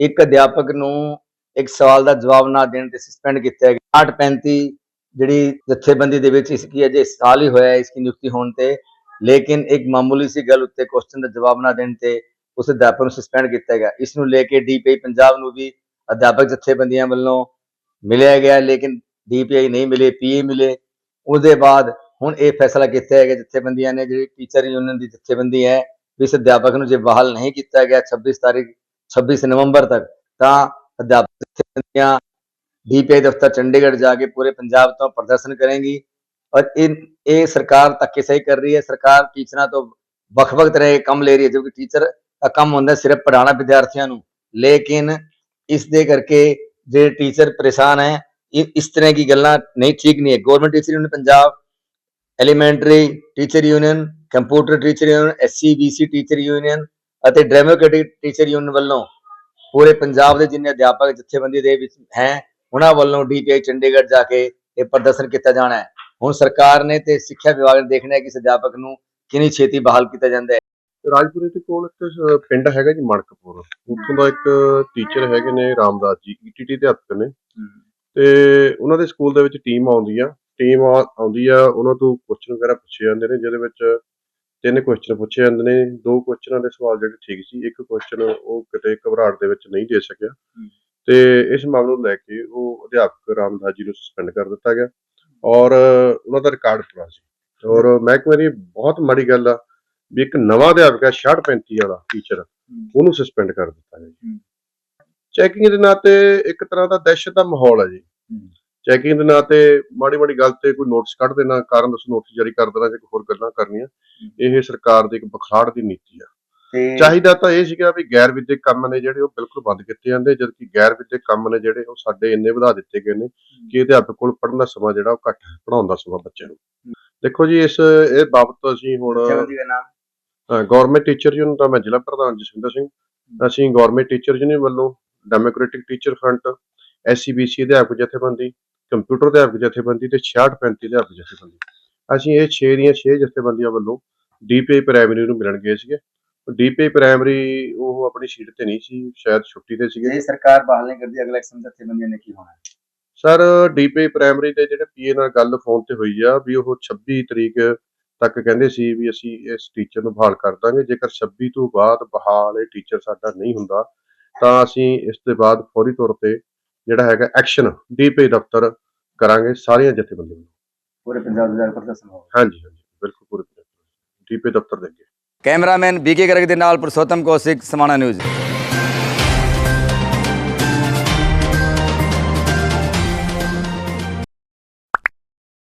ਇੱਕ ਅਧਿਆਪਕ ਨੂੰ ਇੱਕ ਸਵਾਲ ਦਾ ਜਵਾਬ ਨਾ ਦੇਣ ਤੇ ਸਸਪੈਂਡ ਕੀਤਾ ਗਿਆ। 835 ਜਿਹੜੀ ਜਥੇਬੰਦੀ ਦੇ ਵਿੱਚ ਇਸ ਕੀ ਅਜੇ ਸਾਲ ਹੀ ਹੋਇਆ ਇਸ ਦੀ ਨਿਯੁਕਤੀ ਹੋਣ ਤੇ, ਲੇਕਿਨ ਇੱਕ ਮਾਮੂਲੀ ਸੀ ਗੱਲ ਉੱਤੇ ਕੁਐਸਚਨ ਦਾ ਜਵਾਬ ਨਾ ਦੇਣ ਤੇ ਉਸ ਅਧਿਆਪਕ ਨੂੰ ਸਸਪੈਂਡ ਕੀਤਾ ਗਿਆ। ਇਸ ਨੂੰ ਲੈ ਕੇ ਡੀਪੀਆਈ ਪੰਜਾਬ ਨੂੰ ਵੀ ਅਧਿਆਪਕ ਜਥੇਬੰਦੀਆਂ ਵੱਲੋਂ ਮਿਲਿਆ ਗਿਆ, ਲੇਕਿਨ ਡੀਪੀਆਈ ਨਹੀਂ ਮਿਲੇ ਪੀਏ ਮਿਲੇ। ਉਹਦੇ ਬਾਅਦ ਹੁਣ ਇਹ ਫੈਸਲਾ ਕੀਤਾ ਹੈ ਕਿ ਜਥੇਬੰਦੀਆਂ ਨੇ ਜਿਹੜੀ ਟੀਚਰ ਯੂਨੀਅਨ ਦੀ ਜਥੇਬੰਦੀ ਹੈ, ਵੀ ਇਸ ਅਧਿਆਪਕ ਨੂੰ ਜੇ ਬਹਾਲ ਨਹੀਂ ਕੀਤਾ ਗਿਆ 26 ਤਾਰੀਖ 26 ਨਵੰਬਰ ਤੱਕ ਤਾਂ ਅਧਿਆਪਕ ਜਥੇਬੰਦੀਆਂ ਡੀਪੀਆਈ ਦਫ਼ਤਰ ਚੰਡੀਗੜ੍ਹ ਜਾ ਕੇ ਪੂਰੇ ਪੰਜਾਬ ਤੋਂ ਪ੍ਰਦਰਸ਼ਨ ਕਰੇਗੀ ਔਰ ਇਹ ਇਹ ਸਰਕਾਰ ਧੱਕੇਸ਼ਾਹੀ ਕਰ ਰਹੀ ਹੈ ਸਰਕਾਰ ਟੀਚਰਾਂ ਤੋਂ ਵੱਖ-ਵੱਖ ਤਰ੍ਹਾਂ ਦੇ ਕੰਮ ਲੈ ਰਹੀ ਹੈ ਜੋ ਕਿ ਟੀਚਰ ਦਾ ਕੰਮ ਹੁੰਦਾ ਸਿਰਫ ਪੜ੍ਹਾਉਣਾ ਵਿਦਿਆਰਥੀਆਂ ਨੂੰ ਲੇਕਿਨ ਇਸ ਦੇ ਕਰਕੇ ਜਿਹੜੇ ਟੀਚਰ ਪਰੇਸ਼ਾਨ ਹੈ ਇਹ ਇਸ ਤਰ੍ਹਾਂ ਦੀ ਗੱਲਾਂ ਨਹੀਂ ਠੀਕ ਨਹੀਂ ਹੈ government teacher union Punjab elementary teacher union computer teacher union SC BC teacher union ਅਤੇ ਡੈਮੋਕ੍ਰੈਟਿਕ ਟੀਚਰ ਯੂਨੀਅਨ ਵੱਲੋਂ ਪੂਰੇ ਪੰਜਾਬ ਦੇ ਜਿੰਨੇ ਅਧਿਆਪਕ ਜਥੇਬੰਦੀ ਦੇ ਵਿੱਚ ਹੈ ਉਹਨਾਂ ਵੱਲੋਂ ਡੀਪੀਆਈ ਚੰਡੀਗੜ੍ਹ ਜਾ ਕੇ ਇਹ ਪ੍ਰਦਰਸ਼ਨ ਕੀਤਾ ਜਾਣਾ ਹੈ। ਹੁਣ ਸਰਕਾਰ ਨੇ ਤੇ ਸਿੱਖਿਆ ਵਿਭਾਗ ਨੇ ਦੇਖਣਾ ਹੈ ਕਿ ਇਸ ਅਧਿਆਪਕ ਨੂੰ ਕਿੰਨੀ ਛੇਤੀ ਬਹਾਲ ਕੀਤਾ ਜਾਂਦਾ ਹੈ। ਰਾਜਪੁਰੇ ਦੇ ਕੋਲ ਇੱਕ ਪਿੰਡ ਹੈਗਾ ਜੀ ਮਣਕਪੁਰ। ਉੱਥੋਂ ਦਾ ਇੱਕ ਟੀਚਰ ਹੈਗੇ ਨੇ ਰਾਮਦਾਸ ਜੀ ਈਟੀਟੀ ਅਧਿਆਪਕ ਨੇ। ਤੇ ਉਹਨਾਂ ਦੇ ਸਕੂਲ ਦੇ ਵਿੱਚ ਟੀਮ ਆਉਂਦੀ ਆ। ਟੀਮ ਆਉਂਦੀ ਆ ਉਹਨਾਂ ਤੋਂ ਕੁਐਸਚਨ ਵਗੈਰਾ ਪੁੱਛੇ ਜਾਂਦੇ ਨੇ ਜਿਹਦੇ ਵਿੱਚ ਤਿੰਨ ਕੁਐਸਚਨ ਪੁੱਛੇ ਜਾਂਦੇ ਨੇ ਦੋ ਕੁਐਸਚਨਾਂ ਦੇ ਸਵਾਲ ਜਿਹੜੇ ਠੀਕ ਸੀ ਇੱਕ ਕੁਐਸਚਨ ਉਹ ਕਿਤੇ ਘਬਰਾਹਟ ਦੇ ਵਿੱਚ ਨਹੀਂ ਦੇ ਸਕਿਆ। ਤੇ ਇਸ ਮਾਮਲੇ ਨੂੰ ਲੈ ਕੇ ਉਹ ਅਧਿਆਪਕ ਰਾਮਦਾਸ ਜੀ ਨੂੰ ਸਸਪੈਂਡ ਕਰ ਦਿੱਤਾ ਗਿਆ ਔਰ ਉਹਨਾਂ ਦਾ ਰਿਕਾਰਡ ਪੂਰਾ ਸੀ। ਔਰ ਮਹਿਕਮੇ ਦੀ ਬਹੁਤ ਮਾੜੀ ਗੱਲ ਆ ਵੀ ਇੱਕ ਨਵਾਂ ਅਧਿਆਪਕ ਹੈ 6535 ਵਾਲਾ ਟੀਚਰ ਉਹਨੂੰ ਸਸਪੈਂਡ ਕਰ ਦਿੱਤਾ ਗਿਆ ਜੀ। ਚੈਕਿੰਗ ਦੇ ਨਾਂ ਤੇ ਇੱਕ ਤਰ੍ਹਾਂ ਦਾ ਦਹਿਸ਼ਤ ਦਾ ਮਾਹੌਲ ਹੈ ਜੀ। ਚੈਕਿੰਗ ਦੇ ਨਾਂ ਤੇ ਮਾੜੀ ਮਾੜੀ ਗੱਲ ਤੇ ਕੋਈ ਨੋਟਿਸ ਕੱਢ ਦੇਣਾ ਕਾਰਨ ਦੱਸੋ ਨੋਟਿਸ ਜਾਰੀ ਕਰ ਦੇਣਾ ਜਾਂ ਕੋਈ ਹੋਰ ਗੱਲਾਂ ਕਰਨੀਆਂ ਇਹ ਸਰਕਾਰ ਦੀ ਇੱਕ ਬਖਾੜ ਦੀ ਨੀਤੀ ਆ। ਤੇ ਚਾਹੀਦਾ ਤਾਂ ਇਹ ਸੀਗਾ ਵੀ ਗੈਰ ਵਿਦਿਅਕ ਕੰਮ ਨੇ ਜਿਹੜੇ ਉਹ ਬਿਲਕੁਲ ਬੰਦ ਕੀਤੇ ਜਾਂਦੇ ਜਦਕਿ ਗੈਰ ਵਿਦਿਅਕ ਕੰਮ ਨੇ ਜਿਹੜੇ ਉਹ ਸਾਡੇ ਇੰਨੇ ਵਧਾ ਦਿੱਤੇ ਗਏ ਨੇ ਕਿ ਅਧਿਆਪਕ ਕੋਲ ਪੜ੍ਹਨ ਦਾ ਸਮਾਂ ਜਿਹੜਾ ਉਹ ਘੱਟ ਹੈ ਪੜ੍ਹਾਉਣ ਦਾ ਸਮਾਂ ਬੱਚੇ ਨੂੰ। ਦੇਖੋ ਜੀ ਇਸ ਇਹ ਬਾਬਤ ਅਸੀਂ ਹੁਣ ਗਵਰਨਮੈਂਟ ਟੀਚਰ ਯੂਨੀਅਨ ਦਾ ਮੈਂ ਜ਼ਿਲ੍ਹਾ ਪ੍ਰਧਾਨ ਜਸਵਿੰਦਰ ਸਿੰਘ। ਅਸੀਂ ਗਵਰਨਮੈਂਟ ਟੀਚਰ ਯੂਨੀਅਨ ਵੱਲੋਂ democratic teacher front SC BC ਅਧਿਆਪਕ ਜਥੇਬੰਦੀ ਕੰਪਿਊਟਰ ਅਧਿਆਪਕ ਜਥੇਬੰਦੀ ਤੇ 6635 ਅਧਿਆਪਕ ਜਥੇਬੰਦੀ। ਅਸੀਂ ਇਹ 6 ਦੀਆਂ 6 ਜਥੇਬੰਦੀਆਂ ਵੱਲੋਂ ਡੀਪੀਆਈ ਪ੍ਰਾਇਮਰੀ ਨੂੰ ਮਿਲਣ ਗਏ ਸੀਗੇ। ਡੀਪੀਆਈ ਪ੍ਰਾਇਮਰੀ ਉਹ ਆਪਣੀ ਸੀਟ ਤੇ ਨਹੀਂ ਸੀ ਸ਼ਾਇਦ ਛੁੱਟੀ ਤੇ ਸੀਗੇ। ਜੇ ਸਰਕਾਰ ਬਹਾਲ ਨਹੀਂ ਕਰਦੀ ਅਗਲਾ ਐਕਸ਼ਨ ਜਥੇਬੰਦੀਆਂ ਨੇ ਕੀ ਹੋਣਾ? ਸਰ ਡੀਪੀਆਈ ਪ੍ਰਾਇਮਰੀ ਦੇ ਜਿਹੜੇ ਪੀਏ ਨਾਲ ਗੱਲ ਫੋਨ ਤੇ ਹੋਈ ਆ ਵੀ ਉਹ 26 ਤਰੀਕ ਤੱਕ ਕਹਿੰਦੇ ਸੀ ਵੀ ਅਸੀਂ ਇਸ ਟੀਚਰ ਨੂੰ ਬਹਾਲ ਕਰ ਦਾਂਗੇ। ਜੇਕਰ 26 ਤੋਂ ਬਾਅਦ ਬਹਾਲ ਇਹ ਟੀਚਰ ਸਾਡਾ ਨਹੀਂ ਹੁੰਦਾ ਤਾਂ ਅਸੀਂ ਇਸ ਦੇ ਬਾਅਦ ਫੌਰੀ ਤੌਰ ਤੇ ਜਿਹੜਾ ਹੈਗਾ ਐਕਸ਼ਨ ਡੀਪੀਆਈ ਦਫ਼ਤਰ ਕਰਾਂਗੇ ਸਾਰੀਆਂ ਜਥੇਬੰਦੀਆਂ ਨੂੰ। ਪੂਰੇ ਪੰਜਾਬ ਦੇ ਜਾ ਕੇ ਪ੍ਰਦਰਸ਼ਨ ਹੋਗਾ ਹਾਂਜੀ ਹਾਂਜੀ ਬਿਲਕੁਲ ਪੂਰੇ ਡੀਪੀਆਈ ਦਫ਼ਤਰ ਦੇ ਅੱਗੇ। ਕੈਮਰਾਮੈਨ ਬੀਕੇ ਗਰਗ ਦੇ ਨਾਲ ਪੁਰਸ਼ੋਤਮ ਕੌਸ਼ਿਕ ਸਮਾਣਾ ਨਿਊਜ਼।